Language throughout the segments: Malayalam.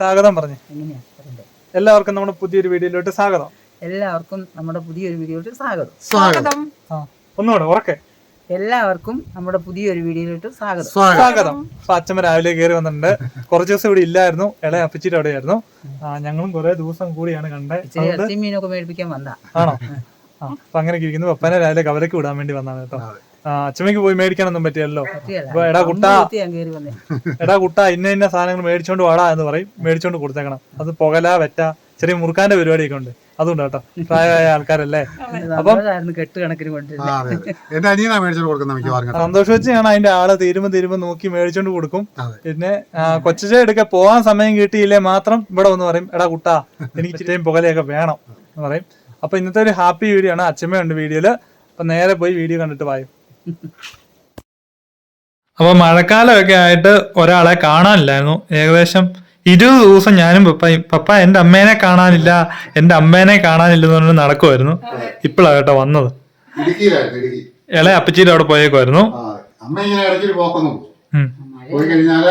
സ്വാഗതം പറഞ്ഞു. എങ്ങനെയാ? പറയണ്ടേ. എല്ലാവർക്കും നമ്മുടെ പുതിയൊരു വീഡിയോയിലോട്ട് സ്വാഗതം. എല്ലാവർക്കും നമ്മുടെ പുതിയൊരു വീഡിയോയിലോട്ട് സ്വാഗതം. സ്വാഗതം. ആ ഒന്നുകൂടെ ഉറക്കെ. എല്ലാവർക്കും നമ്മുടെ പുതിയൊരു വീഡിയോയിലോട്ട് സ്വാഗതം. സ്വാഗതം. അപ്പൊ അച്ഛൻ രാവിലെ കയറി വന്നിട്ടുണ്ട്. കുറച്ച് ദിവസം ഇവിടെ ഇല്ലായിരുന്നു. ഇളയ അപ്പിച്ചിട്ട് അവിടെയായിരുന്നു. ആ, ഞങ്ങളും കുറെ ദിവസം കൂടിയാണ് കണ്ടത് ഇച്ചിരി മീനൊക്കെ മേടിപ്പിക്കാൻ വന്ന ആണോ? ആ അപ്പൊ അങ്ങനെ ഇരിക്കുന്നു. പപ്പനെ രാവിലെ കവലക്ക് വിടാൻ വേണ്ടി വന്നാണ് കേട്ടോ. ആ, അച്ഛമ്മയ്ക്ക് പോയി മേടിക്കാനൊന്നും പറ്റിയല്ലോ പറ്റിയല്ല. അപ്പൊ എടാ കുട്ടാ എടാ കുട്ട ഇന്ന ഇന്ന സാധനങ്ങൾ മേടിച്ചോണ്ട് വാടാ എന്ന് പറയും. മേടിച്ചോണ്ട് കൊടുത്തേക്കണം. അത് പുകല വെറ്റ ചെറിയ മുറുക്കാന്റെ പരിപാടിയൊക്കെ ഉണ്ട്. അതുകൊണ്ട് കേട്ടോ. പ്രായമായ ആൾക്കാരല്ലേ. അപ്പം. എന്റെ അനിയനാ മേടിച്ചോണ്ട് കൊടുക്കുന്ന മിക്കവാറും കേട്ടോ. സന്തോഷം വെച്ച് ഞാൻ അതിന്റെ ആൾ തീരുമ്പോ തീരുമ്പോ നോക്കി മേടിച്ചോണ്ട് കൊടുക്കും. പിന്നെ കൊച്ചെ എടുക്ക പോവാൻ സമയം കിട്ടിയില്ലേ മാത്രം ഇവിടെ വന്ന് പറയും എടാ കുട്ടാ എനിക്ക് ഇത്രയും പുകലയൊക്കെ വേണം. എന്ന് പറയും. അപ്പൊ ഇന്നത്തെ ഒരു ഹാപ്പി വീഡിയോ ആണ് അച്ഛമ്മയുണ്ട് വീഡിയോയിൽ. അപ്പൊ നേരെ പോയി വീഡിയോ കണ്ടിട്ട് പായും അപ്പൊ മഴക്കാലമൊക്കെ ആയിട്ട് ഒരാളെ കാണാനില്ലായിരുന്നു. ഏകദേശം ഇരുപത് ദിവസം ഞാനും പപ്പയും പപ്പ എന്റെ അമ്മേനെ കാണാനില്ല എന്റെ അമ്മേനെ കാണാനില്ല എന്ന് പറഞ്ഞ് നടക്കുമായിരുന്നു ഇപ്പോഴാണ് കേട്ടോ വന്നത്. ഇള ഇളയ അപ്പച്ചിയുടെ അവിടെ പോയേക്കുമായിരുന്നു അമ്മ ഇങ്ങനെ പോക്കൊന്നും. പോയി കഴിഞ്ഞാൽ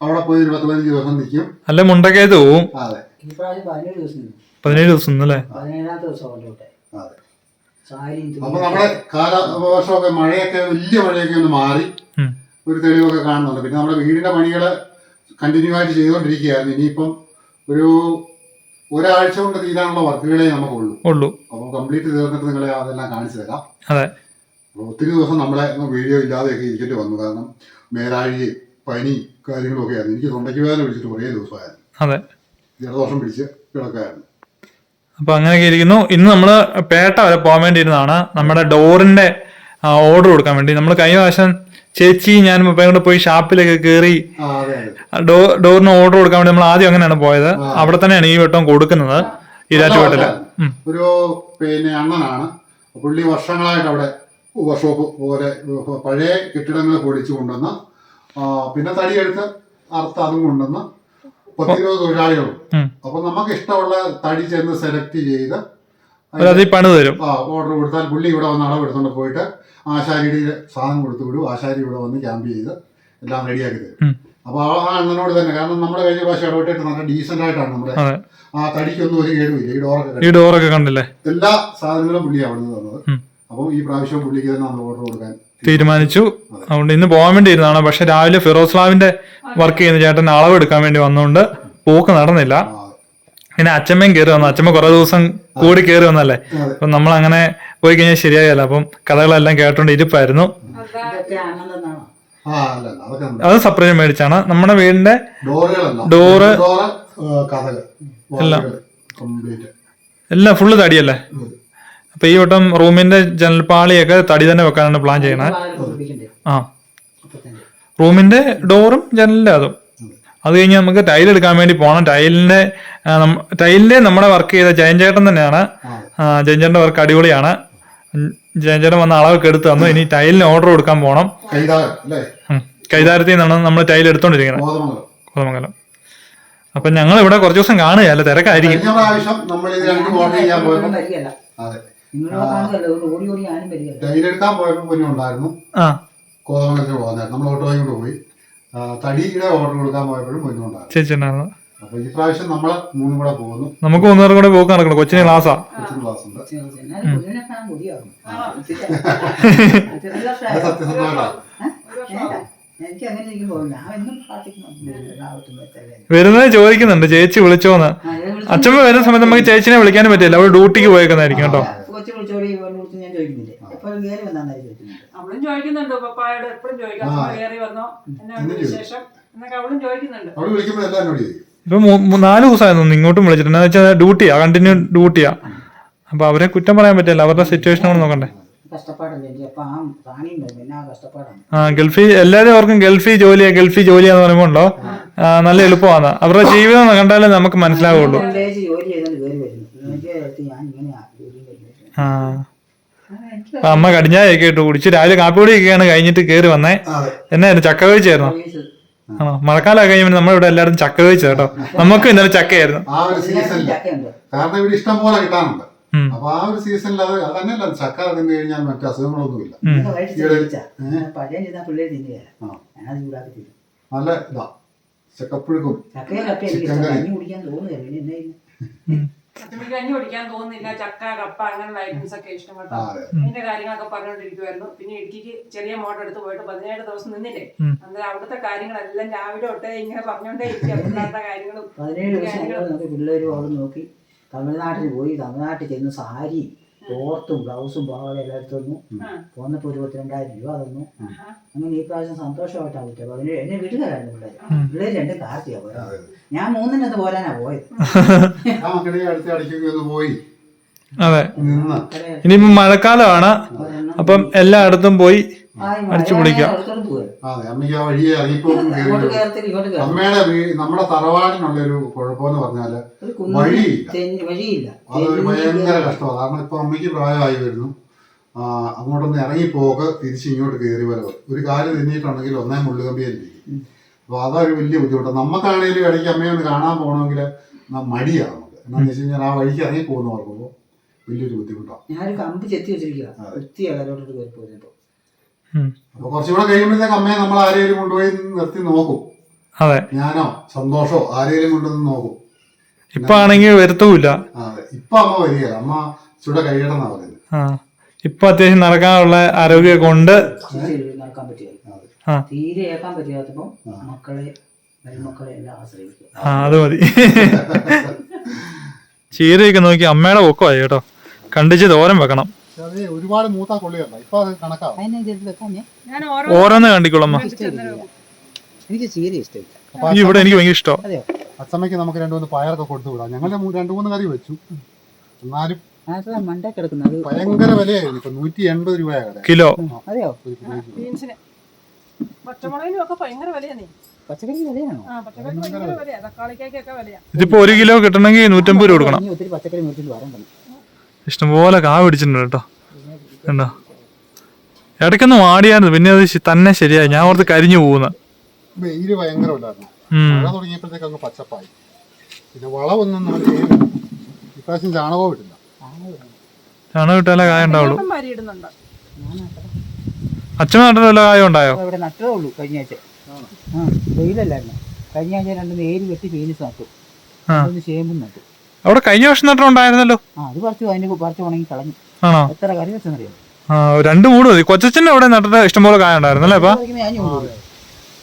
അവിടെ പോയി ഒരു പത്ത് പതിനഞ്ച് ദിവസം നിൽക്കും അല്ല മുണ്ടക്കയത്ത് പോവും. പതിനേഴ് ദിവസം നിന്നു. പതിനേഴ് ദിവസം നിന്നല്ലേ പതിനേഴാമത്തെ ദിവസം കൊണ്ടോട്ടെ അതെ സാരിയും അപ്പൊ നമ്മുടെ കാലവർഷമൊക്കെ മഴയൊക്കെ വലിയ മഴയൊക്കെ ഒന്ന് മാറി. ഒരു തെളിവൊക്കെ കാണുന്നുണ്ട്. പിന്നെ നമ്മുടെ വീടിന്റെ പണികൾ കണ്ടിന്യൂ ആയിട്ട് ചെയ്തുകൊണ്ടിരിക്കുകയായിരുന്നു. ഇനിയിപ്പം ഒരു ഒരാഴ്ച കൊണ്ട് തീരാനുള്ള വർക്കുകളെ നമുക്കുള്ളൂ. ഉള്ളൂ. അപ്പോൾ കംപ്ലീറ്റ് തീർന്നിട്ട് നിങ്ങളെ അതെല്ലാം കാണിച്ചു തരാം. അതെ. ഒത്തിരി ദിവസം നമ്മളെ വീഡിയോ ഇല്ലാതെയൊക്കെ ഇരിക്കേണ്ടി വന്നു. കാരണം മേലാഴി പനി കാര്യങ്ങളൊക്കെ ആയിരുന്നു എനിക്ക് തൊണ്ടയ്ക്ക് വേദന പിടിച്ചിട്ട് കുറേ ദിവസമായിരുന്നു. അതെ. ജലദോഷം പിടിച്ച് കിടക്കായിരുന്നു. അപ്പൊ അങ്ങനെയൊക്കെ ഇരിക്കുന്നു. ഇന്ന് നമ്മൾ പേട്ട വരെ പോകാൻ വേണ്ടി ഇരുന്നതാണ് നമ്മുടെ ഡോറിന്റെ ഓർഡർ കൊടുക്കാൻ വേണ്ടി. നമ്മൾ കഴിഞ്ഞ പ്രാവശ്യം ചേച്ചി ഞാൻ മുപ്പയും കൂടെ പോയി ഷാപ്പിലൊക്കെ കയറി ഡോ ഡോറിന് ഓർഡർ കൊടുക്കാൻ വേണ്ടി നമ്മൾ ആദ്യം അങ്ങനെയാണ് പോയത്. അവിടെ തന്നെയാണ് ഈ വട്ടം കൊടുക്കുന്നത്. ഈരാറ്റുപേട്ടിൽ. ഒരു പിന്നെ അണ്ണനാണ്. പുള്ളി വർഷങ്ങളായിട്ട് അവിടെ വർക്ക്ഷോപ്പ് പോലെ പഴയ കെട്ടിടങ്ങൾ പൊടിച്ചു കൊണ്ടുവന്ന് പിന്നെ തടിയെടുത്ത് അർത്ഥം അതും കൊണ്ടുവന്ന് പത്തിരുപത് തൊഴിലാളികളും. അപ്പൊ നമുക്ക് ഇഷ്ടമുള്ള തടി ചെന്ന് സെലക്ട് ചെയ്ത് തരും. ആ ഓർഡർ കൊടുത്താൽ പുള്ളി ഇവിടെ വന്ന് അളവ് എടുത്തോണ്ട് പോയിട്ട് ആശാരിയുടെ സാധനം കൊടുത്തു വിടും. ആശാരി ഇവിടെ വന്ന് ക്യാമ്പ് ചെയ്ത് എല്ലാം റെഡിയാക്കി തരും. അപ്പൊ ആ അണ്ണനോട് തന്നെ. കാരണം നമ്മുടെ കഴിഞ്ഞ പ്രാവശ്യം ഇടപെട്ടിട്ട് നല്ല ഡീസെന്റ് ആയിട്ടാണ് നമ്മുടെ ആ തടിക്കൊന്നും ഒരു കേടുമില്ല. ഈ ഡോറൊക്കെ ഈ ഡോറൊക്കെ കണ്ടില്ലേ? എല്ലാ സാധനങ്ങളും പുള്ളി അവിടെ നിന്ന് തന്നത്. അപ്പം ഈ പ്രാവശ്യം പുള്ളിക്ക് തന്നെ നമ്മൾ ഓർഡർ കൊടുക്കാൻ തീരുമാനിച്ചു. അതുകൊണ്ട് ഇന്ന് പോകാൻ വേണ്ടി ഇരുന്നാണ് പക്ഷെ രാവിലെ ഫിറോസ്ലാവിന്റെ വർക്ക് ചെയ്യുന്ന ചേട്ടൻ അളവ് എടുക്കാൻ വേണ്ടി വന്നുകൊണ്ട് പോക്ക് നടന്നില്ല. പിന്നെ അച്ഛമ്മയും കയറി വന്നു. അച്ഛമ്മ കുറെ ദിവസം കൂടി കയറി വന്നല്ലേ. അപ്പൊ നമ്മൾ അങ്ങനെ പോയി കഴിഞ്ഞാൽ ശരിയായല്ല. അപ്പം കഥകളെല്ലാം കേട്ടോണ്ട് ഇരിപ്പായിരുന്നു. അത് സെപ്പറേറ്റ് മേടിച്ചാണ്. നമ്മുടെ വീടിന്റെ ഡോറ് എല്ലാം. എല്ലാം ഫുള്ള് തടിയല്ലേ? അപ്പൊ ഈ വട്ടം റൂമിന്റെ ജനൽപ്പാളിയൊക്കെ തടി തന്നെ വെക്കാനാണ് പ്ലാൻ ചെയ്യണേ. ആ. റൂമിന്റെ ഡോറും ജനലിന്റെ അതും. അത് കഴിഞ്ഞ് നമുക്ക് ടൈൽ എടുക്കാൻ വേണ്ടി പോകണം ടൈലിന്റെ ടൈലിന്റെ നമ്മുടെ വർക്ക് ചെയ്ത ജയൻ ചേട്ടൻ തന്നെയാണ് ജയൻ ചേട്ടന്റെ വർക്ക് അടിപൊളിയാണ്. ജയൻ ചേട്ടൻ വന്ന അളവൊക്കെ എടുത്ത് തന്നു. ഇനി ടൈലിന് ഓർഡർ കൊടുക്കാൻ പോകണം. കൈതാരത്തിൽ നിന്നാണ് നമ്മൾ ടൈൽ എടുത്തോണ്ടിരിക്കുന്നത് കോതമംഗലം അപ്പൊ ഞങ്ങൾ ഇവിടെ കുറച്ച് ദിവസം കാണുകയല്ല തിരക്കായിരിക്കും. ചെയ്യാൻ പോയപ്പോൾ നിങ്ങളും വരികയല്ല അതെ നിങ്ങളെ കാണുകയല്ല അതുകൊണ്ട് ഓടി ഓടി ഞാനും വരികയല്ല ടൈലെടുക്കാൻ പോയപ്പോൾ കുഞ്ഞു ഉണ്ടായിരുന്നു. ആ. കോതമംഗലത്തിന് പോകുന്നതായിരുന്നു നമ്മൾ ഓട്ടോയും കൊണ്ട് പോയി തടിയുടെ ഓർഡർ കൊടുക്കാൻ പോയപ്പോഴും കുഞ്ഞുണ്ടായിരുന്നു അപ്പൊ ഈ പ്രാവശ്യം നമ്മൾ മൂന്നും കൂടെ പോകുന്നു. നമുക്ക് മൂന്നുപേരും കൂടെ പോക്ക് നടക്കണം. കൊച്ചിന് ക്ലാസ്സാ കൊച്ചിന് ക്ലാസ് ഉണ്ട്. സത്യസന്ധമായിട്ടാണ്. വരുന്നത് ചോദിക്കുന്നുണ്ട്. ചേച്ചി വിളിച്ചോന്ന്. അച്ഛമ്മ വരുന്ന സമയത്ത് നമുക്ക് ചേച്ചിനെ വിളിക്കാനും പറ്റില്ല. അവൾ ഡ്യൂട്ടിക്ക് പോയേക്കുന്നതായിരിക്കും കേട്ടോ. അവളും ചോദിക്കുന്നുണ്ട്. പപ്പായോട് എപ്പോഴും ചോദിക്കാം. അവളും ഇപ്പൊ നാല് ദിവസമായിരുന്നു ഇങ്ങോട്ടും വിളിച്ചിട്ടുണ്ട് എന്ന് വെച്ചാൽ ഡ്യൂട്ടിയാ. കണ്ടിന്യൂ ഡ്യൂട്ടിയാ. അപ്പൊ അവരെ കുറ്റം പറയാൻ പറ്റില്ല. അവരുടെ സിറ്റുവേഷൻ നോക്കണ്ടേ. കഷ്ടപ്പാടല്ലേ? അപ്പൊ ആ പ്രാണിയും വരും പിന്നെ ആ കഷ്ടപ്പാടാണ്? ആ ഗൾഫിൽ എല്ലാവരും അവർക്കും ഗൾഫിൽ ജോലിയാ ഗൾഫിൽ ജോലിയാന്ന് പറയുമ്പോൾ ഉണ്ടോ? ആ, നല്ല എളുപ്പമാണ്. അവരുടെ ജീവിതം കണ്ടാലേ നമുക്ക് മനസ്സിലാവുള്ളൂ. പ്രത്യേകിച്ച് ജോലി ചെയ്തോണ്ട് കയറി വരുന്നു. എനിക്ക് എടുത്ത് ഞാൻ ഇങ്ങനെ ആ. അപ്പൊ അമ്മ കടിഞ്ഞായൊക്കെ ഇട്ട് കുടിച്ച് രാവിലെ കാപ്പി കുടിയൊക്കെയാണ് കഴിഞ്ഞിട്ട് കയറി വന്നേ. അതെ. എന്നായിരുന്നു ചക്ക കഴിച്ചായിരുന്നു? ആണോ? മഴക്കാലം കഴിയുമ്പോൾ നമ്മളിവിടെ എല്ലാവരും ചക്ക കഴിച്ചു കേട്ടോ. നമുക്കും ഇന്നലെ ചക്കയായിരുന്നു. ആ ഒരു സീസണിൽ ചക്കയുണ്ട്. കാരണം ഇവിടെ ഇഷ്ടം പോലെ കിട്ടാനുണ്ട്. അപ്പൊ ആ ഒരു സീസണിൽ അത് അതന്നെയല്ല ചക്ക തിന്നു കഴിഞ്ഞാൽ മറ്റു അസുഖങ്ങളൊന്നുമില്ല. നല്ല ഇതാ ചക്കപ്പുഴുക്കും. കഞ്ഞി കുടിക്കാൻ തോന്നുന്നില്ല. ചക്ക കപ്പ അങ്ങനെയുള്ള ഐറ്റംസ് ഒക്കെ ഇഷ്ടം കേട്ടോ അതിന്റെ കാര്യങ്ങളൊക്കെ പറഞ്ഞുകൊണ്ടിരിക്കുവായിരുന്നു. പിന്നെ ഇടുക്കിക്ക് ചെറിയ മോട്ടർ എടുത്ത് പോയിട്ട് പതിനേഴ് ദിവസം നിന്നില്ലേ. അന്നേരം അവിടുത്തെ കാര്യങ്ങളെല്ലാം രാവിലെ തൊട്ടേ ഇങ്ങനെ പറഞ്ഞോണ്ടേ ഇരിക്കും പിള്ളേരുടെ കാര്യങ്ങളും പിള്ളേരും തമിഴ്നാട്ടിൽ പോയി തമിഴ്നാട്ടിൽ ചെന്ന് സാരി തോർത്തും ബ്ലൗസും പാവാട എല്ലാം എടുത്തു പോന്നപ്പോൾ ഒരു പോന്നപ്പോൾ ഇരുപത്തിരണ്ടായിരം രൂപ തന്നു. അങ്ങനെ ഈ പ്രാവശ്യം സന്തോഷമായിട്ടാണ് പറ്റുക പതിനേഴ് എന്നെ വീട്ടുകാരായിരുന്നു പിള്ളേർ പിള്ളേർ രണ്ട് കാർത്തിയാ പോയത്. ഞാൻ മൂന്നിനകത്ത് പോരാനാ പോയത്. പോയി. അതെ. ഇനിയിപ്പം മഴക്കാലമാണ്. അപ്പം എല്ലായിടത്തും പോയി അടിച്ചു പൊളിക്കാം. അതെ അമ്മയ്ക്ക് ആ വഴിയെ ഇറങ്ങിപ്പോക്കും അമ്മയുടെ നമ്മുടെ തറവാടിനുള്ള ഒരു കുഴപ്പമെന്ന് പറഞ്ഞാൽ വഴിയില്ല. വഴിയില്ല. അതൊരു ഭയങ്കര കഷ്ടമാണ്. കാരണം ഇപ്പൊ അമ്മയ്ക്ക് പ്രായമായി വരുന്നു. ആ, അങ്ങോട്ടൊന്ന് ഇറങ്ങിപ്പോക്ക് തിരിച്ച് ഇങ്ങോട്ട് കയറി വരവ്. ഒരു കാൽ തിന്നിട്ടുണ്ടെങ്കിൽ ഒന്നേ മുള്ളുകമ്പിയായിരിക്കും അപ്പൊ അതൊരു വലിയ ബുദ്ധിമുട്ടാണ്. നമുക്കാണെങ്കിലും ഇടയ്ക്ക് അമ്മയെ ഒന്ന് കാണാൻ പോകണമെങ്കിൽ മടിയാണ് നമുക്ക് എന്താണെന്ന് വെച്ച് കഴിഞ്ഞാൽ ആ വഴിക്ക് ഇറങ്ങി പോകുന്ന ഓർക്കുമ്പോൾ വലിയൊരു ബുദ്ധിമുട്ടാണ്. ഞാനൊരു കമ്പ് ചെത്തി വെച്ചിരിക്കുക വൃത്തി അകലോട്ട് കയറി പോയപ്പോ ഉം. അപ്പൊ കുറച്ചുകൂടെ കഴിയുമ്പോഴത്തേക്ക് അമ്മയെ നമ്മൾ ആരെങ്കിലും കൊണ്ടുപോയി നിർത്തി നോക്കും. അതെ. ഞാനോ സന്തോഷോ ആരെങ്കിലും കൊണ്ടുവന്ന് നോക്കും. ഇപ്പൊ ആണെങ്കിൽ വരുത്തൂല അതെ. ഇപ്പൊ അമ്മ വരികയില്ല. അമ്മ ചൂടെ കഴിയണമെന്നാ പറയുന്നത്. ആ. ഇപ്പൊ അത്യാവശ്യം നടക്കാനുള്ള ആരോഗ്യമൊക്കെ ഉണ്ട്. ശരി, നടക്കാൻ പറ്റിയത് ആ. തീരെ ഏക്കാൻ പറ്റാത്തപ്പം മക്കളെ മരുമക്കളെ എല്ലാം ആശ്രയിക്കുക. ആ അത് മതി. ചീരയൊക്കെ നോക്കി അമ്മയുടെ പൊക്കമായി കേട്ടോ. കണ്ടിച്ച് തോരൻ വെക്കണം. അത് ഒരുപാട് മൂത്താ കൊള്ളിയല്ല. ഇപ്പൊ അത് കണക്കാവും. അതിനെ ചെയ്ത് വെക്കാൻ ഞാൻ ഞാൻ ഓരോ ഓരോന്ന് കണ്ടിക്കോളമ്മ. എനിക്ക് ചീര ഇഷ്ടമില്ല. അപ്പൊ ഈ ഇവിടെ എനിക്ക് ഭയങ്കര ഇഷ്ടമാണ് അതെയോ? അച്ഛമ്മയ്ക്ക് നമുക്ക് രണ്ടു മൂന്ന് പയറൊക്കെ കൊടുത്തു വിടാം. ഞങ്ങളുടെ മൂ- രണ്ടു മൂന്ന് കറി വെച്ചു. എന്നാലും മണ്ട കിടക്കുന്നത് ഭയങ്കര വിലയായിരുന്നു. ഇപ്പൊ നൂറ്റി എൺപത് രൂപയാണ് കട. കിലോ. അതെയോ? ഒരു കിലോയ്ക്ക്. ബീൻസിന്. പച്ചമുളകിനും ഒക്കെ ഭയങ്കര വിലയാ നീ. പച്ചക്കറി വിലയാണോ? ആ പച്ചക്കറി ഭയങ്കര വിലയാ. തക്കാളിക്കൊക്കെ വിലയാ. ഇതിപ്പോ ഒരു കിലോ കിട്ടണമെങ്കിൽ നൂറ്റമ്പത് രൂപ കൊടുക്കണം. ഇനി ഒത്തിരി പച്ചക്കറി മേടിച്ചിട്ട് വരണ്ടല്ലോ ഇഷ്ടംപോലെ കാ പിടിച്ചിട്ടുണ്ട് കേട്ടോ. കണ്ടോ? ഇടയ്ക്കൊന്ന് വാടിയായിരുന്നു. പിന്നെ അത് തന്നെ ശരിയായി. ഞാൻ ഓർത്ത് കരിഞ്ഞു പോകുന്ന. വെയിൽ ഭയങ്കര ഉണ്ടായിരുന്നു. മഴ തുടങ്ങിയപ്പോഴത്തേക്ക് അങ്ങ് പച്ചപ്പായി. പിന്നെ വളമൊന്നും നമ്മൾ ചെയ്യുന്നില്ല ഇപ്രാവശ്യം ചാണകവും ഇട്ടില്ല. ചാണകം ഇട്ടാലേ കായ ഉണ്ടാവുള്ളൂ. അച്ഛൻ നാട്ടിൽ കായ കായം ഉണ്ടായോ? ഇവിടെ നട്ടതേ ഉള്ളൂ കഴിഞ്ഞ ആഴ്ച. വെയിലല്ലായിരുന്നു. കഴിഞ്ഞ ആഴ്ച രണ്ട് നേര് വെട്ടി പീനിസ് നട്ടു. ചേമ്പും നട്ടു. അവിടെ കഴിഞ്ഞ വർഷം നട്ടുണ്ടായിരുന്നല്ലോ ഉണ്ടായിരുന്നല്ലോ. അത് പറിച്ചു അതിന്റെ പറിച്ചു ഉണങ്ങി കളഞ്ഞു. ആണോ? എത്ര കറി വെച്ചെന്നറിയാം ആ രണ്ട് മൂട് മതി. കൊച്ചച്ഛന്റെ അവിടെ നട്ടിട്ട് ഇഷ്ടംപോലെ കായ ഉണ്ടായിരുന്നല്ലേ അപ്പൊ?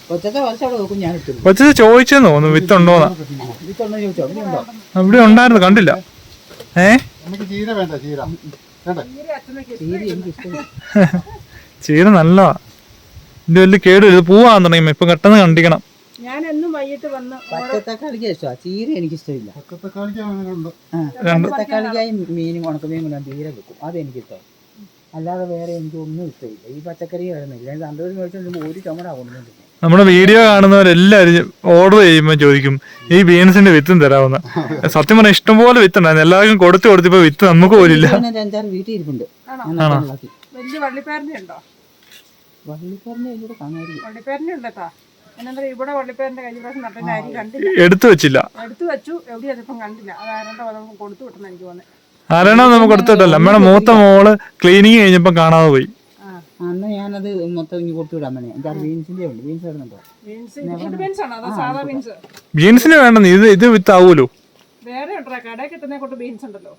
കൊച്ചത്തെ പറിച്ച് അവിടെ നോക്കും ഞാൻ കൊച്ചച്ച് ചോദിച്ചെന്ന് തോന്നുന്നു വിത്തുണ്ടോന്ന്. ചോദിച്ചോ അവിടെ ഉണ്ടോ? അവിടെ ഉണ്ടായിരുന്നു കണ്ടില്ല. ഏ? നമുക്ക് ചീര വേണ്ട ചീര. വേണ്ടേ? തീരെ അച്ഛനൊക്കെ ചീര എനിക്ക് ഇഷ്ടമില്ല ചീര നല്ലതാ. ഇത് വലിയ കേട് ഇത് പൂവാന്നുണ്ടെങ്കിൽ ഇപ്പൊ പെട്ടെന്ന് കണ്ടിക്കണം. വൈകിട്ട് വന്ന് പച്ചത്തക്കാളിക്ക് ഇഷ്ടമാണ് ചീര എനിക്ക് ഇഷ്ടമില്ല ഉണ്ട് പച്ചത്തക്കാളിക്കായും മീനും ഉണക്കമീൻ കൊണ്ടാണ് തീരെ വെക്കും. അത് എനിക്ക് ഇഷ്ടമാണ് അല്ലാതെ വേറെ എനിക്ക് ഒന്നും ഇഷ്ടമില്ല. ഈ പച്ചക്കറി വരുന്നില്ല സന്തോഷം മേടിച്ചോണ്ട് ഒരു ചുമടാ കൊണ്ടുവന്നിട്ട് നമ്മുടെ വീഡിയോ കാണുന്നവരെല്ലാവരും ഓർഡർ ചെയ്യുമ്പോൾ ചോദിക്കും ഈ ബീൻസിന്റെ വിത്തും തരാമെന്ന് സത്യം പറഞ്ഞാൽ ഇഷ്ടംപോലെ വിത്തുണ്ടായിരുന്നു എല്ലാവർക്കും കൊടുത്തു കൊടുത്തിപ്പോ വിത്ത് നമുക്ക് ഒരു അഞ്ചാറ് വീട്ടിൽ ഇരിപ്പുണ്ട്? ഞാൻ നട്ടുണ്ടാക്കി വലിയ വള്ളിപ്പേരന്റെ ഉണ്ടോ? വള്ളിപ്പറഞ്ഞ ഇവിടെ കാണാതിരിക്കും വള്ളിപ്പേരന്റെ ഉണ്ടട്ടാ എന്നാ ഇവിടെ വള്ളിപ്പേരന്റെ കഴിഞ്ഞ പ്രാവശ്യം നട്ടതിന്റെ അരി കണ്ടില്ല. എടുത്തു വെച്ചില്ല. എടുത്തു വെച്ചു അതിപ്പം കണ്ടില്ല. അത് ആരണ്ട പദം കൊടുത്തു വിട്ടെന്ന് എനിക്ക് തോന്നുന്നത് ആരാണോ നമുക്ക് കൊടുത്തിട്ടല്ല നമ്മുടെ മൂത്ത മോൾ ക്ലീനിങ് കഴിഞ്ഞപ്പോ കാണാതെ പോയി. ആ. അന്ന് ഞാനത് മൊത്തം ഇനി കൊടുത്തു വിടാൻ തന്നെ അഞ്ചാറ് ബീൻസിന്റെ ഉണ്ട് ബീൻസ് ഇടുന്നുണ്ടോ ബീൻസിന് വേണ്ടെന്ന് ഇത് ഇത് വിത്ത് ആവുമല്ലോ വേറെ ഉണ്ടോ? കടയിൽ കിട്ടുന്ന കൊണ്ട് ബീൻസ് ഉണ്ടല്ലോ.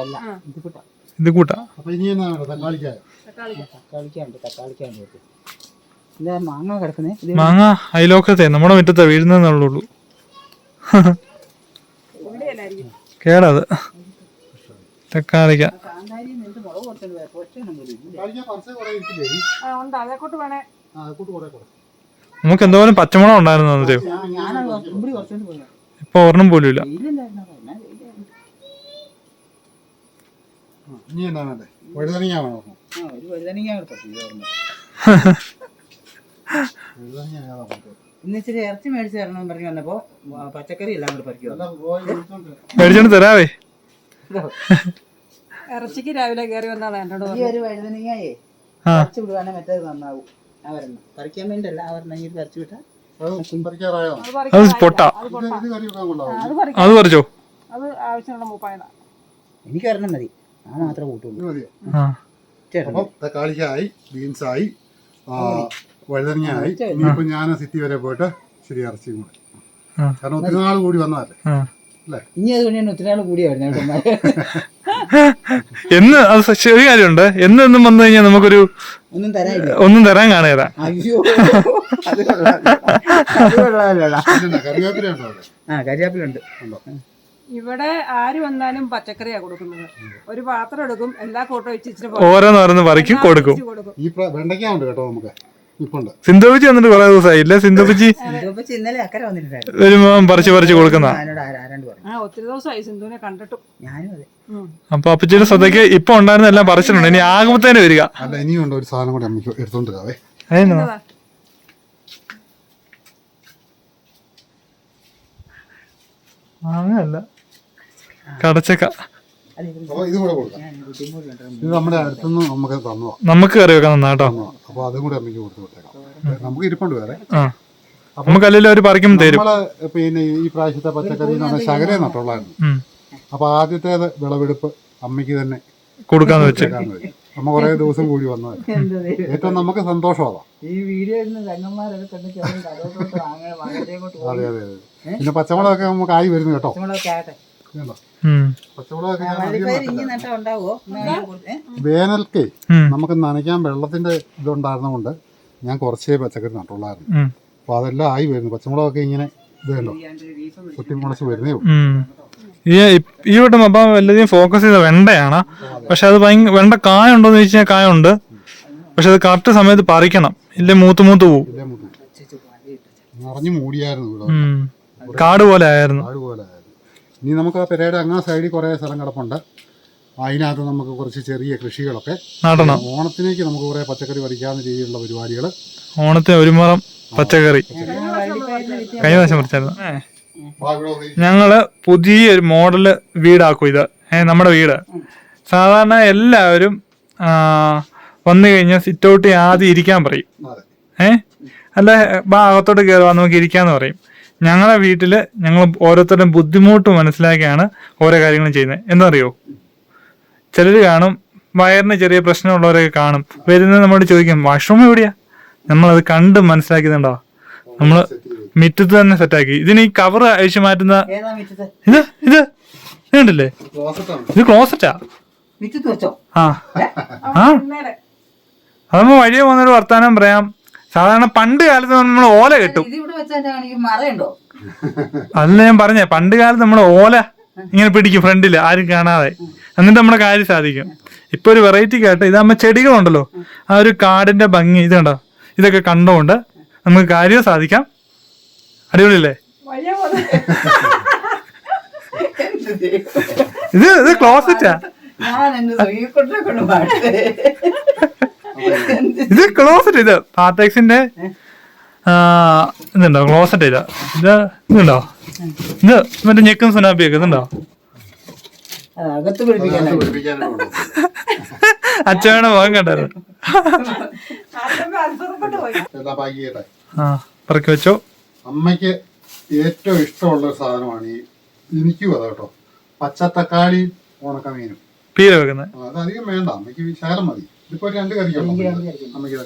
അല്ല. ഇത് കൂട്ടാ. ഇത് കൂട്ടാ. അപ്പൊ ഇനി എന്നാ വേണ്ടത് തക്കാളിക്കായ? തക്കാളിക്ക്. തക്കാളിക്കാണ്ട് തക്കാളിക്കാണ്ട് മാങ്ങ കിടക്കുന്നേ. മാങ്ങ അയലോക്കത്തെ നമ്മുടെ മുറ്റത്തെ വീഴുന്നുള്ളൂ കേടത്. തക്കാളിക്ക നമുക്ക് എന്തോരം പച്ചമുളക് ഉണ്ടായിരുന്നു പോയി. ഇപ്പൊ ഒരെണ്ണം പോലും ഇല്ല. ഇനി എന്താണ് വഴുതനങ്ങ വേണോ? ഒരു വഴുതനങ്ങ ഇറച്ചി മേടിച്ച് തരണമെന്ന് പറഞ്ഞു വന്നപ്പോ പച്ചക്കറി എല്ലാം കൂടെ മേടിച്ചോണ്ട് തരാവേ. ഇറച്ചിക്ക് രാവിലെ കയറി വന്നാണ് എന്നോട് ഈ ഒരു വഴുതനങ്ങയെ ആ. പറിച്ചു വിടുവാണെങ്കിൽ മറ്റേത് നന്നാവും. ആ വരണം പറിക്കാൻ വേണ്ടിയല്ല ആ വരണം ഇങ്ങനെ പറിച്ചു വിട്ടാ. അത് പൊട്ട. അത് അത് പറിച്ചോ? ആവശ്യമുള്ള മൂപ്പായതാ എനിക്ക് ഒരെണ്ണം മതി. മാത്രമേ കൂട്ടുള്ളൂ. ബീൻസായി ആ, വഴുതനങ്ങയായി. ഇനിയിപ്പോ ഞാൻ സിറ്റി വരെ പോയിട്ട് ശരി ഇറച്ചിയും കൂടി. ആ. കാരണം ഒത്തിരി നാൾ കൂടി വന്നതല്ലേ. അല്ലേ? ഇനി ഒത്തിരി നാൾ എന്ന് അത് ശരി കാര്യമുണ്ട്. എന്ന് എന്നും വന്നു കഴിഞ്ഞാൽ നമുക്കൊരു ഒന്നും തരാൻ കാണുകയില്ല. ഇവിടെ ആര് വന്നാലും പച്ചക്കറിയാ കൊടുക്കുന്നത്. ഒരു പാത്രം എടുക്കും എല്ലാ കൂട്ടം ഓരോന്നോരോന്ന് പറിക്കും കൊടുക്കും. ഈ കേട്ടോ നമുക്ക്. ഇപ്പുണ്ട് സിന്ധുപ്പിച്ചി വന്നിട്ട് കുറെ ദിവസമായി ഇല്ല ഇന്നലെ അക്കരെ വന്നിട്ടുണ്ടായിരുന്നു. വരുമ്പോ പറിച്ച് പറിച്ചു കൊടുക്കുന്ന. ഒത്തിരി ദിവസമായി സിന്ധുവിനെ കണ്ടിട്ട്. ഞാനും അതെ. അപ്പൊ അപ്പച്ചിയുടെ ശ്രദ്ധയ്ക്ക് ഇപ്പൊ ഉണ്ടായിരുന്ന എല്ലാം പറിച്ചിട്ടുണ്ട്. ഇനി ആകുമ്പത്തേന് വരിക. അല്ല ഇനിയുണ്ട് ഒരു സാധനം കൂടെ അമ്മയ്ക്ക് എടുത്തോണ്ട് വരാവേ. അതെന്നാ കടച്ചക്ക അല്ല ഇത് അപ്പോൾ ഇത് കൂടെ കൊടുക്കാം. ഇത് നമ്മുടെ അടുത്തുനിന്ന് നമുക്ക് തന്നതാ നമുക്ക് കറി വെക്കാൻ നന്നാട്ടോ അപ്പോൾ അതും കൂടെ അമ്മയ്ക്ക് കൊടുത്തു വിട്ടേക്കാം. നമുക്ക് ഇരിപ്പുണ്ട് വേറെ. നമുക്ക് അല്ലെങ്കിൽ അവർ പറിക്കും തരും. നമ്മൾ പിന്നെ ഈ പ്രാവശ്യത്തെ പച്ചക്കറി ശകലേ നട്ടുള്ളായിരുന്നു. അപ്പൊ ആദ്യത്തേത് വിളവെടുപ്പ് അമ്മയ്ക്ക് തന്നെ കൊടുക്കാന്ന് വെച്ച്. അമ്മ കുറേ ദിവസം കൂടി വന്നത്. ഏറ്റവും നമുക്ക് സന്തോഷം അതാ ഈ വീഡിയോ അതെ അതെ അതെ. പിന്നെ പച്ചമുളകൊക്കെ നമുക്ക് ആയി വരുന്നു കേട്ടോ. വേനൽക്കേ നമുക്ക് നനയ്ക്കാൻ വെള്ളത്തിന്റെ ഇതുണ്ടായിരുന്നതുകൊണ്ട് ഞാൻ കുറച്ചേ പച്ചക്കറി നട്ടുള്ളായിരുന്നു. അപ്പൊ അതെല്ലാം ആയി വരുന്നു. പച്ചമുളകൊക്കെ ഇങ്ങനെ ഇതല്ലോ കുട്ടി മുളച്ച് വരുന്നേ ഈ ഈ വട്ടം അപ്പം വല്ലതും ഫോക്കസ് ചെയ്ത വെണ്ടയാണ്. പക്ഷെ അത് ഭയങ്കര വെണ്ട കായ ഉണ്ടോന്ന് ചോദിച്ചു കഴിഞ്ഞാൽ കായ ഉണ്ട് പക്ഷെ അത് കറക്റ്റ് സമയത്ത് പറിക്കണം. ഇല്ലേ മൂത്ത് മൂത്ത് പോവും. ഇവിടെ. കാട് പോലെ ആയിരുന്നു. കാട് പോലെ. ആയിരുന്നു ഇനി നമുക്ക് ആ പെരയുടെ അങ്ങാ സൈഡിൽ കുറേ സ്ഥലം കിടപ്പുണ്ട്. അതിനകത്ത് നമുക്ക് കുറച്ച് ചെറിയ കൃഷികളൊക്കെ. നടണം. ഓണത്തിനേക്ക് നമുക്ക് കുറേ പച്ചക്കറി പറിക്കാവുന്ന രീതിയിലുള്ള പരിപാടികൾ ഓണത്തെ ഒരു മുറം പച്ചക്കറി. കൈവശം പറിച്ചായിരുന്നു. ഞങ്ങൾ പുതിയൊരു മോഡൽ വീടാക്കും ഇത്. ഏഹ് നമ്മുടെ വീട്. സാധാരണ എല്ലാവരും വന്നു കഴിഞ്ഞാൽ സിറ്റ് ഔട്ട് ആദ്യം ഇരിക്കാൻ പറയും. ഏഹ് അല്ല ബാ അകത്തോട്ട് കയറുക നമുക്ക് ഇരിക്കാന്ന് പറയും. ഞങ്ങളെ വീട്ടിൽ ഞങ്ങൾ ഓരോരുത്തരുടെയും ബുദ്ധിമുട്ട് മനസ്സിലാക്കിയാണ് ഓരോ കാര്യങ്ങളും ചെയ്യുന്നത്. എന്നറിയോ ചിലർ കാണും വയറിന് ചെറിയ പ്രശ്നമുള്ളവരൊക്കെ കാണും. വരുന്നത് നമ്മളോട് ചോദിക്കും വാഷ്റൂം എവിടെയാ? നമ്മളത് കണ്ട് മനസ്സിലാക്കുന്നുണ്ടോ നമ്മൾ മിറ്റത്ത് തന്നെ സെറ്റാക്കി ഇതിന് ഈ കവർ അഴിച്ചു മാറ്റുന്ന ഇത് ഇത് ഇതുണ്ടല്ലേ ഇത് ക്ലോസറ്റാ ആ. ആ. അതാകുമ്പോ വഴിയെ പോകുന്നൊരു വർത്താനം പറയാം. സാധാരണ പണ്ട് കാലത്ത് നമ്മൾ ഓല കെട്ടും. അതല്ല ഞാൻ പറഞ്ഞേ പണ്ട് കാലത്ത് നമ്മൾ ഓല ഇങ്ങനെ പിടിക്കും ഫ്രണ്ടിൽ ആരും കാണാതെ. എന്നിട്ട് നമ്മുടെ കാര്യം സാധിക്കും. ഇപ്പൊ ഒരു വെറൈറ്റി കേട്ടോ ഇതാകുമ്പോ ചെടികളുണ്ടല്ലോ. ആ ഒരു കാടിന്റെ ഭംഗി ഇത് കണ്ടോ? ഇതൊക്കെ കണ്ടുകൊണ്ട് നമുക്ക് കാര്യം സാധിക്കാം. അടിപൊളിയല്ലേ? ഇത് ഇത് ക്ലോസറ്റാ ഇത് ക്ലോസറ്റ് ഇത്. പാർട്ടെക്സിന്റെ ഇതുണ്ടോ? ക്ലോസറ്റ് ഇത്. ഇത് ഇതുണ്ടോ? ഇത് മറ്റേ ഞെക്കും സുനാപ്പിയൊക്കെ ഇതുണ്ടോ? അച്ഛനാണ് പോകാൻ കണ്ടായിരുന്നു ആ പറക്കി വെച്ചോ. അമ്മയ്ക്ക് ഏറ്റവും ഇഷ്ടമുള്ള ഒരു സാധനമാണ് ഈ എനിക്കും അതാ കേട്ടോ. പച്ചത്തക്കാളി ഉണക്കമീനും. പീര വെക്കുന്നത്. അതധികം വേണ്ട. അമ്മയ്ക്ക് ശകലം മതി. ഇതിപ്പോ രണ്ട് അമ്മയ്ക്ക്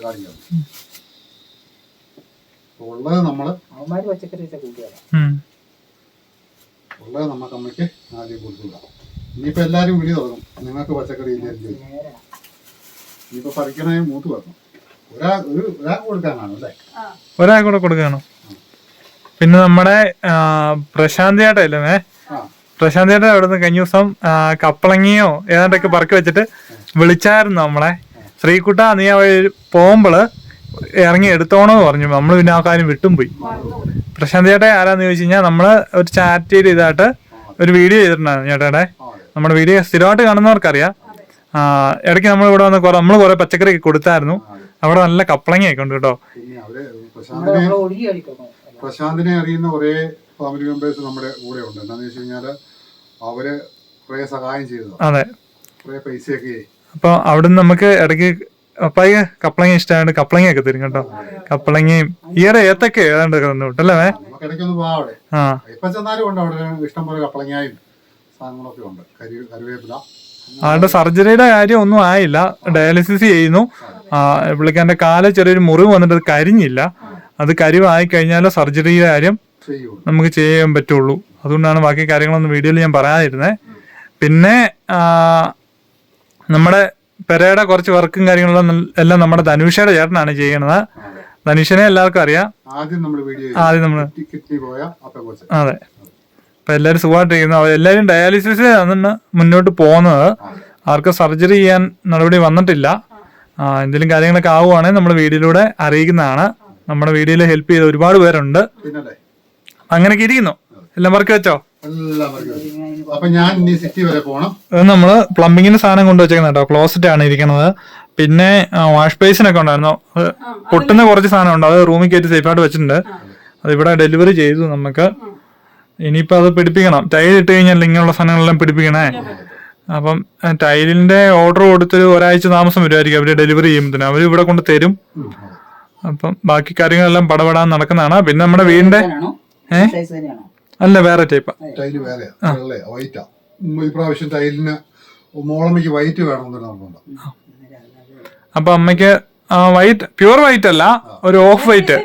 ഉള്ളത് നമ്മൾ അവന്മാര് പച്ചക്കറി വെച്ചാൽ കൂട്ടിയാണ് ഉം. ഉള്ളത് നമുക്ക് അമ്മയ്ക്ക് ആദ്യം കൊടുക്കുക ഇനിയിപ്പോ എല്ലാരും വിളി തുടങ്ങും. നിങ്ങൾക്ക് പച്ചക്കറി ചോദിക്കും ഇനിയിപ്പോ പറിക്കണേ മൂത്ത് വെക്കണം ഒരാ ഒരു ഒരാൾക്ക് കൊടുക്കാനാണ് അല്ലേ? ഒരാൾ കൂടെ കൊടുക്കണം പിന്നെ നമ്മുടെ പ്രശാന്തി ചേട്ടല്ലേ പ്രശാന്തി ചേട്ടൻ അവിടെ നിന്ന് കഴിഞ്ഞ ദിവസം കപ്പളങ്ങിയോ ഏതാണ്ടൊക്കെ പറക്കി വെച്ചിട്ട് വിളിച്ചായിരുന്നു നമ്മളെ. ശ്രീകുട്ട നീ അവ പോകുമ്പോൾ ഇറങ്ങി എടുത്തോണോ പറഞ്ഞു. നമ്മൾ പിന്നെ ആ കാര്യം വിട്ടും പോയി. പ്രശാന്ത് ചേട്ടൻ ആരാന്ന് ചോദിച്ചു കഴിഞ്ഞാൽ നമ്മൾ ഒരു ചാറ്റ് ചെയ്ത് ഇതായിട്ട് ഒരു വീഡിയോ ചെയ്തിട്ടുണ്ടായിരുന്നു ചേട്ടയുടെ. നമ്മുടെ വീഡിയോ സ്ഥിരമായിട്ട് കാണുന്നവർക്കറിയാം. ആ, ഇടയ്ക്ക് നമ്മൾ ഇവിടെ വന്ന് കുറെ നമ്മൾ കുറെ പച്ചക്കറി ഒക്കെ കൊടുത്തായിരുന്നു. അവിടെ നല്ല കപ്പളങ്ങയൊക്കെ ഉണ്ട് കേട്ടോ. പ്രശാന്തിനെ അറിയുന്ന കുറേ ഫാമിലി മെമ്പേഴ്സ് നമ്മുടെ കൂടെ ഉണ്ട്. എന്താണെന്ന് വെച്ച് കഴിഞ്ഞാൽ അവർ കുറെ സഹായം ചെയ്തു. അതെ. കുറെ പൈസയൊക്കെ അപ്പൊ അവിടുന്ന് നമുക്ക് ഇടയ്ക്ക് പപ്പായ കപ്പളങ്ങ ഇഷ്ടമായിട്ട് കപ്പളങ്ങയൊക്കെ തരും കേട്ടോ. കപ്പളങ്ങയും ഈയിടെ ഏത്തൊക്കെ ഏതാണ്ട് തന്നു അവിടെ. ആ. അവിടെ കറിവേപ്പില. ആളുടെ സർജറിയുടെ കാര്യം ഒന്നും ആയില്ല. ഡയാലിസിസ് ചെയ്യുന്നു. പുള്ളിക്കാരന്റെ കാൽ ചെറിയൊരു മുറിവ് വന്നിട്ട് അത് കരിഞ്ഞില്ല. അത് കരിവായി കഴിഞ്ഞാലോ സർജറിയുടെ കാര്യം നമുക്ക് ചെയ്യാൻ പറ്റുള്ളൂ. അതുകൊണ്ടാണ് ബാക്കി കാര്യങ്ങളൊന്നും വീഡിയോയിൽ ഞാൻ പറയാതിരുന്നത് പിന്നെ നമ്മുടെ പെരയുടെ കുറച്ച് വർക്കും കാര്യങ്ങളും എല്ലാം നമ്മുടെ ധനുഷയുടെ ചേട്ടനാണ് ചെയ്യണത് ധനുഷനെ എല്ലാവർക്കും അറിയാം. ആദ്യം നമ്മൾ ആദ്യം നമ്മൾ അതെ. അപ്പൊ എല്ലാവരും സുഖമായിട്ടിരിക്കുന്നു. അവർ എല്ലാവരും ഡയാലിസിസ് അന്ന് മുന്നോട്ട് പോകുന്നത്. അവർക്ക് സർജറി ചെയ്യാൻ നടപടി വന്നിട്ടില്ല. എന്തെങ്കിലും കാര്യങ്ങളൊക്കെ ആവുകയാണെങ്കിൽ നമ്മൾ വീഡിയോയിലൂടെ അറിയിക്കുന്നതാണ്. നമ്മുടെ വീഡിയോയിൽ ഹെൽപ്പ് ചെയ്ത ഒരുപാട് പേരുണ്ട്. അങ്ങനെയൊക്കെ ഇരിക്കുന്നു. എല്ലാം വർക്ക് വെച്ചോ? എല്ലാവർക്കും. അപ്പൊ ഞാൻ ഇനി സിറ്റി വരെ നമ്മൾ പ്ലംബിങ്ങിന്റെ സാധനം കൊണ്ട് വെച്ചേക്കുന്ന കേട്ടോ. ക്ലോസറ്റ് ആണ് ഇരിക്കുന്നത്. പിന്നെ വാഷ് ബേസിനൊക്കെ ഉണ്ടായിരുന്നു. പൊട്ടുന്ന കുറച്ച് സാധനം ഉണ്ട്. അത് റൂമിൽ കയറ്റി സേഫായിട്ട് വെച്ചിട്ടുണ്ട്. അത് ഇവിടെ ഡെലിവറി ചെയ്തു നമുക്ക്. ഇനിയിപ്പോ അത് പിടിപ്പിക്കണം. ടൈൽ ഇട്ട് കഴിഞ്ഞാൽ ഇങ്ങനെയുള്ള സാധനങ്ങളെല്ലാം പിടിപ്പിക്കണേ? അപ്പം ടൈലിന്റെ ഓർഡർ കൊടുത്തൊരു ഒരാഴ്ച താമസം വരുമായിരിക്കും അവർ ഡെലിവറി ചെയ്യുമ്പോൾ അവർ ഇവിടെ കൊണ്ട് തരും. അപ്പം ബാക്കി കാര്യങ്ങളെല്ലാം പടപെടാൻ നടക്കുന്നതാണ്. പിന്നെ നമ്മുടെ വീടിന്റെ ഏഹ് അല്ല വേറെ ടൈപ്പാ ടൈൽ വേറെ വെള്ളയാ വൈറ്റാ ഇപ്രാവശ്യം ഈ പ്രാവശ്യം ടൈലിന് മോളമ്മയ്ക്ക് വൈറ്റ് വേണമെന്നൊരു നിർബന്ധം. അപ്പൊ അമ്മയ്ക്ക് വൈറ്റ് പ്യുവർ വൈറ്റ് അല്ല ഒരു ഓഫ് വൈറ്റ്.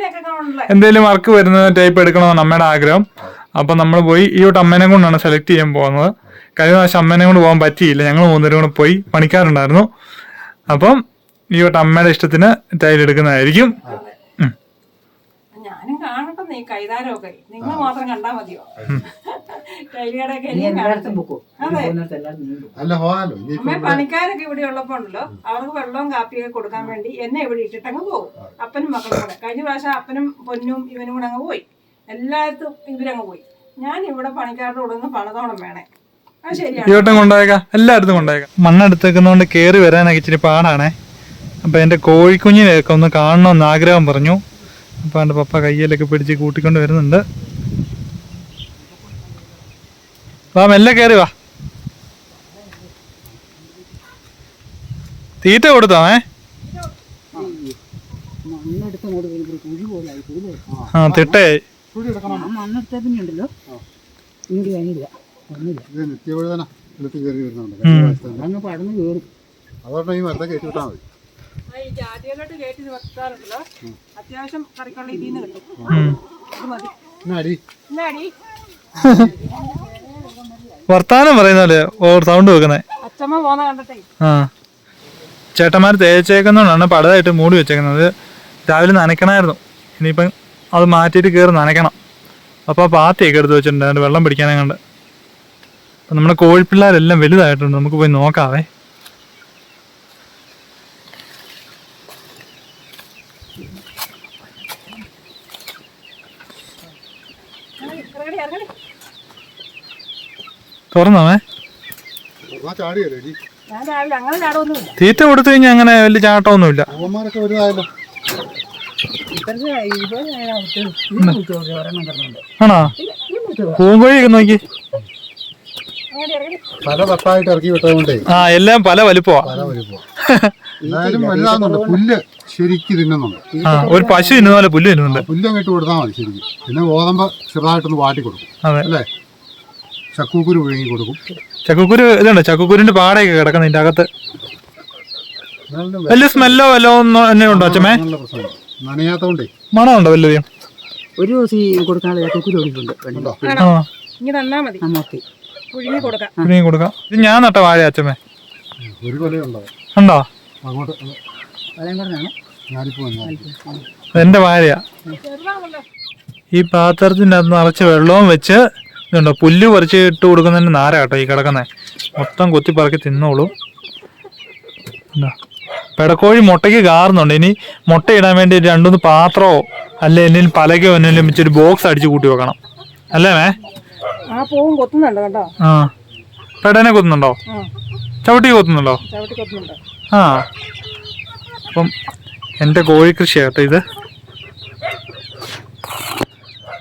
എന്തെങ്കിലും വർക്ക് വരുന്ന ടൈപ്പ് എടുക്കണമെന്നാണ് അമ്മയുടെ ആഗ്രഹം. അപ്പൊ നമ്മൾ പോയി ഈ വട്ടം അമ്മേനെ കൊണ്ടാണ് സെലക്ട് ചെയ്യാൻ പോകുന്നത്. കഴിഞ്ഞ പ്രാവശ്യം അമ്മേനെ കൊണ്ട് പോകാൻ പറ്റിയില്ല. ഞങ്ങൾ മൂന്നുപേരും കൂടെ പോയി പണിക്കാറുണ്ടായിരുന്നു അപ്പം ഈ വട്ടം അമ്മയുടെ ഇഷ്ടത്തിന് ടൈൽ എടുക്കുന്നതായിരിക്കും. നീ കൈതാരമൊക്കെ നിങ്ങൾ മാത്രം കണ്ടാ മതിയോ? അമ്മ പണിക്കാരൊക്കെ ഇവിടെ ഉള്ളപ്പോ ഉണ്ടല്ലോ അവർക്ക് വെള്ളവും കാപ്പിയൊക്കെ കൊടുക്കാൻ വേണ്ടി എന്നെ ഇവിടെ ഇട്ടിട്ടങ്ങ് പോകും. അപ്പനും മക്കളും കൂടെ. കഴിഞ്ഞ പ്രാവശ്യം അപ്പനും പൊന്നും ഇവനും കൂടെ അങ്ങ് പോയി. എല്ലായിടത്തും ഇവരങ്ങ് പോയി. ഞാൻ ഇവിടെ പണിക്കാരുടെ കൂടെ ഒന്ന് പണിതോളം വേണേ. വട്ടം കൊണ്ടായേക്കാം എല്ലായിടത്തും കൊണ്ടായേക്കാം മണ്ണെടുത്തേക്കുന്നതുകൊണ്ട് കയറി വരാനൊക്കെ ഇച്ചിരി പാടാണേ. അപ്പൊ എന്റെ കോഴിക്കുഞ്ഞിനെയൊക്കെ ഒന്ന് കാണണമെന്ന് ആഗ്രഹം പറഞ്ഞു. അപ്പൊ എന്റെ പപ്പ കയ്യിലൊക്കെ പിടിച്ച് കൂട്ടിക്കൊണ്ട് വരുന്നുണ്ട്. വാ മെല്ലെ കയറി വാ. തീറ്റ കൊടുത്തോ ഏ. ആ തിട്ടേ. ആ മണ്ണെടുത്ത പിന്നെ ഉണ്ടല്ലോ ഇങ്ങോട്ട് കഴിഞ്ഞില്ല ഒന്നുമില്ല ഇത് നിത്യവഴുതന എടുത്ത് കയറി വരുന്നുണ്ട്. അങ്ങ് പടന്ന് കയറും. അതുകൊണ്ട് ഈ മരത്തെ കയറ്റി വിട്ടാൽ മതി. ഈ ജാതിയിലോട്ട് കയറ്റി വെക്കാറുണ്ടല്ലോ അത്യാവശ്യം കറിക്കുള്ള ഇതിൽ നിന്ന് കിട്ടും. ഉം. മതി. എന്നാടി? വർത്താനം പറയുന്നല്ലേ ഓ സൗണ്ട് വെക്കുന്നേ. അച്ഛമ്മ പോന്ന കണ്ടിട്ടേ. ആ. ചേട്ടന്മാർ തേച്ചേക്കുന്നതുകൊണ്ടാണ് പടതായിട്ട് മൂടി വെച്ചേക്കുന്നത്. രാവിലെ നനയ്ക്കണമായിരുന്നു ഇനിയിപ്പം അത് മാറ്റിയിട്ട് കയറി നനയ്ക്കണം. അപ്പോൾ ആ പാത്തിയൊക്കെ എടുത്ത് വെച്ചിട്ടുണ്ട്. വെള്ളം പിടിക്കാനെ കണ്ട് അപ്പം നമ്മുടെ കോഴിപ്പിള്ളേരെല്ലാം വലുതായിട്ടുണ്ട്. നമുക്ക് പോയി നോക്കാവേ. ചാടൊന്നുമില്ല തീറ്റ കൊടുത്തു കഴിഞ്ഞാൽ അങ്ങനെ വലിയ ചാട്ടമൊന്നുമില്ല. ആണോ? പൂങ്കോഴി നോക്കി. പല പത്തായിട്ട് ഇറക്കി വിട്ടതുകൊണ്ടേ. ആ എല്ലാം പല വലുപ്പമാ. പല വലുപ്പോ എന്നാലും വലുതാകുന്നുണ്ട് പുല്ല് ശരിക്ക് തിന്നുന്നുണ്ട്. ഒരു പശു തിന്നുന്ന പോലെ പുല്ല് തിന്നുന്നുണ്ട്. പുല്ല് കൊടുത്താൽ മതി ശരിക്കും. പിന്നെ ഗോതമ്പ് ചെറുതായിട്ടൊന്ന് വാട്ടി കൊടുക്കും അതെ. അല്ലേ? ചക്കൂക്കുരു വിഴുങ്ങി കൊടുക്കും. ചക്കുക്കുരു ഇതുണ്ട് ചക്കുക്കുരുന്റെ പാടയൊക്കെ കിടക്കുന്ന ഇതിന്റെ അകത്ത്. വലിയ സ്മെല്ലോ വല്ലോ ഒന്നും തന്നെ ഉണ്ടോ അച്ഛമേ നല്ല പ്രശ്നമാണ് നനയാത്തോണ്ടേ. മണമുണ്ടോ വല്ലതും? ഒരു ദിവസം ഈ കൊടുക്കാനുള്ള ഇനി തന്നാ മതി. പുഴുങ്ങി കൊടുക്കാം. കൊടുക്കാം. ഇത് ഞാൻ നട്ട വാഴ അച്ഛമേ ഒരു ഉണ്ടോ? അങ്ങോട്ട് ഞാനിപ്പോ വന്നാൽ എന്റെ വാഴയാ. ചെറുതാണല്ലോ ഈ പാത്രത്തിന്റെ അകത്ത് നിറച്ച് വെള്ളവും വെച്ച് ഇതുണ്ടോ? പുല്ല് പറിച്ച് ഇട്ട് കൊടുക്കുന്നതിന് നാര കേട്ടോ ഈ കിടക്കുന്നത് മൊത്തം കൊത്തി പറക്കി തിന്നോളൂ. എന്താ പെടക്കോഴി മുട്ടയ്ക്ക് കാറുന്നുണ്ട്. ഇനി മുട്ട ഇടാൻ വേണ്ടി രണ്ടൊന്ന് പാത്രമോ അല്ലെ എന്തെങ്കിലും പലകയോ എന്തെങ്കിലും വെച്ചൊരു ബോക്സ് അടിച്ച് കൂട്ടി വെക്കണം. അല്ലേ മേ? ആ പെടനെ കൊത്തുന്നുണ്ടോ? ചവിട്ടി കൊത്തുന്നുണ്ടോ? ആ. അപ്പം എന്റെ കോഴി കൃഷിയാട്ടോ ഇത്.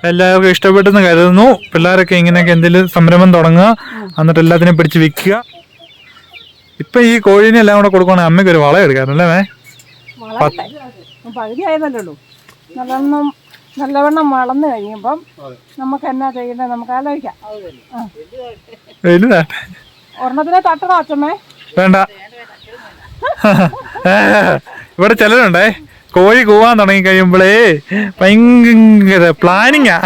എല്ലാവർക്കും ഇഷ്ടപ്പെട്ടെന്ന് കരുതുന്നു. പിള്ളേരൊക്കെ ഇങ്ങനെയൊക്കെ എന്തെങ്കിലും സംരംഭം തുടങ്ങുക. എന്നിട്ട് എല്ലാത്തിനെയും പിടിച്ച് വിൽക്കുക. ഇപ്പൊ ഈ കോഴീനെ എല്ലാം കൂടെ കൊടുക്കുവാണെങ്കിൽ അമ്മയ്ക്ക് ഒരു വളം എടുക്കാറുണ്ടല്ലേ ഇപ്പം പകുതി ആയതല്ലേ ഉള്ളൂ നല്ലവണ്ണം നല്ലവണ്ണം വളർന്നു കഴിയുമ്പം നമുക്ക് എന്നാ ചെയ്യേണ്ടത് നമുക്ക് ആലോചിക്കാം. ആ. വലുതാട്ടെ ഒരെണ്ണത്തിനെ തട്ടണോ അച്ഛമ്മേ? വേണ്ട. ഇവിടെ ചിലരുണ്ടേ? കോഴി കൂവാൻ തുടങ്ങി കഴിയുമ്പോഴേ ഭയങ്കര പ്ലാനിങ്ങാ.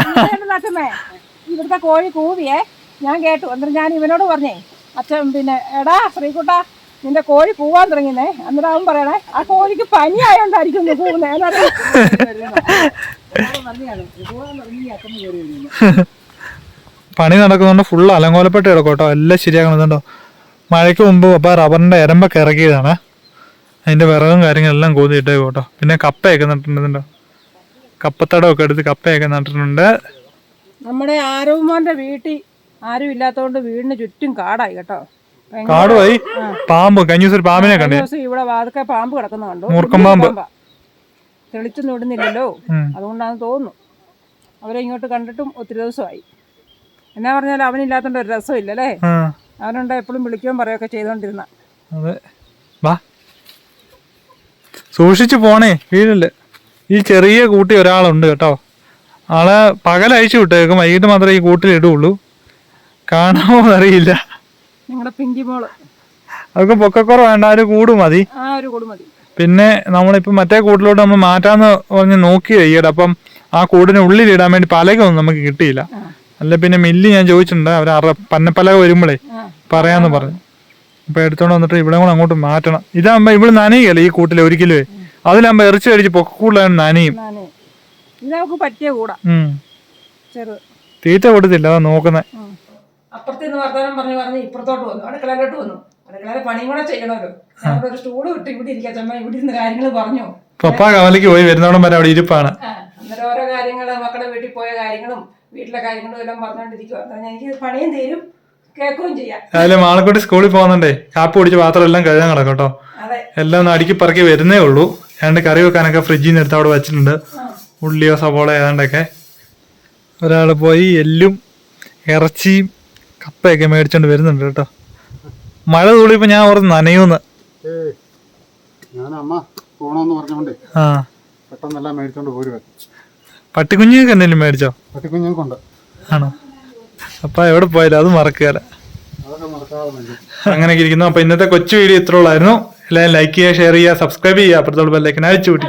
ഇവിടുത്തെ കോഴി കൂവിയേ ഞാൻ കേട്ടു. എന്നിട്ട് ഞാൻ ഇവനോട് പറഞ്ഞേ അച്ഛൻ പിന്നെ എടാ ശ്രീകുട്ട നിന്റെ കോഴി പോവാൻ തുടങ്ങിയേ എന്നിട്ട് അവൻ പറയണേ ആ കോഴിക്ക് പനി ആയോണ്ടായിരിക്കും പണി നടക്കുന്നുണ്ട് ഫുള്ള് അലങ്കോലപ്പെട്ട് കിടക്കും കേട്ടോ എല്ലാം ശരിയാക്കണതുണ്ടോ? മഴയ്ക്ക് മുമ്പ് അപ്പൊ റബ്ബറിന്റെ എരമ്പൊക്കെ ഇറക്കിയതാണ്. അതിന്റെ വിറകും കാര്യങ്ങളെല്ലാം കൂതിയിട്ടേ കേട്ടോ. പിന്നെ കപ്പയൊക്കെ നട്ടിട്ടുണ്ടോ കപ്പത്തടമൊക്കെ എടുത്ത് കപ്പയൊക്കെ നട്ടിട്ടുണ്ട്. നമ്മുടെ ആരോമോന്റെ വീട്ടിൽ ആരും ഇല്ലാത്തതുകൊണ്ട് വീടിന് ചുറ്റും കാടായി കേട്ടോ. കാടുമായി പാമ്പ്. കഴിഞ്ഞ ദിവസം ഒരു പാമ്പിനെ കണ്ടു. ഇവിടെ വാതൊക്കെ പാമ്പ് കിടക്കുന്ന കണ്ടു. മൂർക്കം പാമ്പ്. തെളിച്ചു നോടുന്നില്ലല്ലോ അതുകൊണ്ടാണ് തോന്നുന്നു. അവരെ ഇങ്ങോട്ട് കണ്ടിട്ടും ഒത്തിരി ദിവസമായി. എന്നാ പറഞ്ഞാലും അവനില്ലാത്തോണ്ട് ഒരു രസമില്ലല്ലേ? അവനുണ്ട് എപ്പോഴും വിളിക്കുകയും പറയുകയൊക്കെ ചെയ്തോണ്ടിരുന്ന. അതെ. വാ. സൂക്ഷിച്ചു പോണേ വീടിൽ ഈ ചെറിയ കൂട്ടി ഒരാളുണ്ട് കേട്ടോ. ആളെ പകലയച്ചു വിട്ടേക്കും. വൈകിട്ട് മാത്രമേ ഈ കൂട്ടിൽ ഇടുള്ളൂ. കാണാമോ അറിയില്ല പിങ്കി മോൾ. അതൊക്കെ പൊക്കക്കുറവ് വേണ്ട ഒരു കൂട് മതി. പിന്നെ നമ്മളിപ്പോൾ മറ്റേ കൂട്ടിലോട്ട് നമ്മൾ മാറ്റാന്ന് പറഞ്ഞ് നോക്കി ഈയിടെ അപ്പം ആ കൂടിന് ഉള്ളിൽ ഇടാൻ വേണ്ടി പലകൊന്നും നമുക്ക് കിട്ടിയില്ല. അല്ല പിന്നെ മില്ലി ഞാൻ ചോദിച്ചിട്ടുണ്ട് അവർ അറ പന്നപ്പലക വരുമ്പോഴേ പറയാന്ന് പറഞ്ഞു. അപ്പൊ എടുത്തോണ്ട് വന്നിട്ട് ഇവിടെ കൂടെ അങ്ങോട്ട് മാറ്റണം. ഇതാകുമ്പോ ഇവിടെ നനയുകയല്ലേ ഈ കൂട്ടിൽ ഒരിക്കലേ അതിലാകുമ്പോ ഇറച്ചി അടിച്ച് പൊക്കൂടുള്ള നനയും. പറ്റിയ കൂടാ. ചെറു. തീറ്റ കൊടുത്തില്ല അതാ നോക്കുന്നത് അപ്പുറത്ത് നിന്ന് വർത്തമാനം പറഞ്ഞു പറഞ്ഞ് ഇപ്പുറത്തോട്ട് വന്നു. അടുക്കളയിലോട്ട് വന്നു. അടുക്കളയിലെ പണിയും കൂടെ ചെയ്യണമല്ലോ ഒരു സ്റ്റൂൾ വിട്ട് ഇവിടെ ഇരിക്കാൻ ചമ്മ ഇവിടെ ഇരുന്ന് കാര്യങ്ങൾ പറഞ്ഞു. പപ്പ കവലയ്ക്ക് പോയി വരുന്നോടം വരെ അവിടെ ഇരിപ്പാണ്. അന്നേരം ഓരോ കാര്യങ്ങൾ മക്കളുടെ വീട്ടിൽ പോയ കാര്യങ്ങളും വീട്ടിലെ കാര്യങ്ങളും എല്ലാം പറഞ്ഞുകൊണ്ടിരിക്കുക എനിക്ക് പണിയും തീരും. കേൾക്കുകയും ചെയ്യാം. രാവിലെ മാളക്കുട്ടി സ്കൂളിൽ പോകുന്നുണ്ടേ. കാപ്പി കുടിച്ച് പാത്രം എല്ലാം കഴുകാൻ കിടക്കും കേട്ടോ. അതെ. എല്ലാം ഒന്ന് അടുക്കി പറക്കി വരുന്നേ ഉള്ളൂ. ഏതാണ്ട് കറി വെക്കാനൊക്കെ ഫ്രിഡ്ജിൽ നിന്ന് എടുത്ത് അവിടെ വെച്ചിട്ടുണ്ട്. ഉള്ളിയോ സവോള ഏതാണ്ടൊക്കെ. ഒരാൾ പോയി എല്ലും ഇറച്ചിയും കപ്പയൊക്കെ മേടിച്ചോണ്ട് വരുന്നുണ്ട് കേട്ടോ. മഴ തൂളിയപ്പോൾ ഞാൻ ഓർത്ത് നനയൂന്ന്. ആ. പട്ടിക്കുഞ്ഞൊക്കെ എന്തെങ്കിലും മേടിച്ചോ? പട്ടിക്കുഞ്ഞു ആണോ? അപ്പൊ എവിടെ പോയാലും അത് മറക്കുകയല്ല അങ്ങനെയൊക്കെ ഇരിക്കുന്നു. അപ്പൊ ഇന്നത്തെ കൊച്ചു വീഡിയോ ഇത്ര ഉള്ളായിരുന്നു. എല്ലാവരും ലൈക്ക് ചെയ്യുക ഷെയർ ചെയ്യുക സബ്സ്ക്രൈബ് ചെയ്യുക. അപ്പുറത്തോട് ബെല്ലൈക്കൻ അയച്ചു കൂട്ടി.